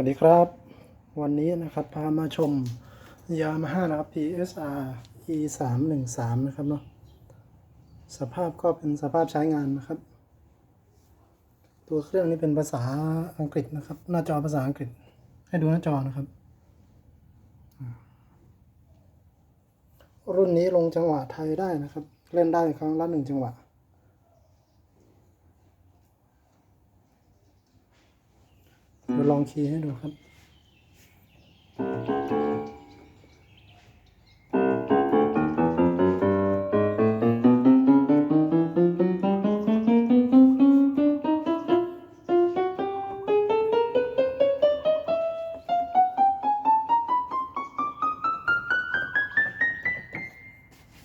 วัสดีครับ วันนี้นะครับพามาชมยามาฮ่านะครับ PSR E 3 1 3 นะครับเนาะสภาพก็เป็นสภาพใช้งานนะครับ ตัวเครื่องนี้เป็นภาษาอังกฤษนะครับ หน้าจอภาษาอังกฤษ ให้ดูหน้าจอนะครับ รุ่นนี้ลงจังหวะไทยได้นะครับ เล่นได้ครั้งละหนึ่งจังหวะ เดี๋ยว ลองคีย์ให้ดูครับ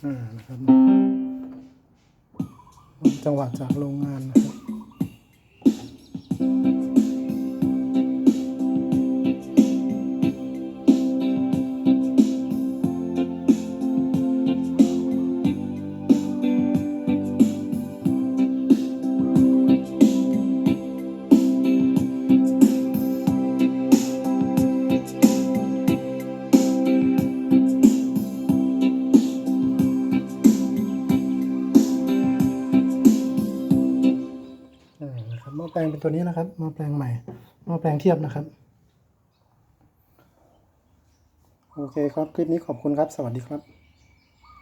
อ่านะครับจังหวะจากโรงงานนะ แปลงเป็นตัวนี้นะครับหม้อแปลงใหม่หม้อแปลงเทียบนะครับ โอเคครับ คลิปนี้ขอบคุณครับ สวัสดีครับ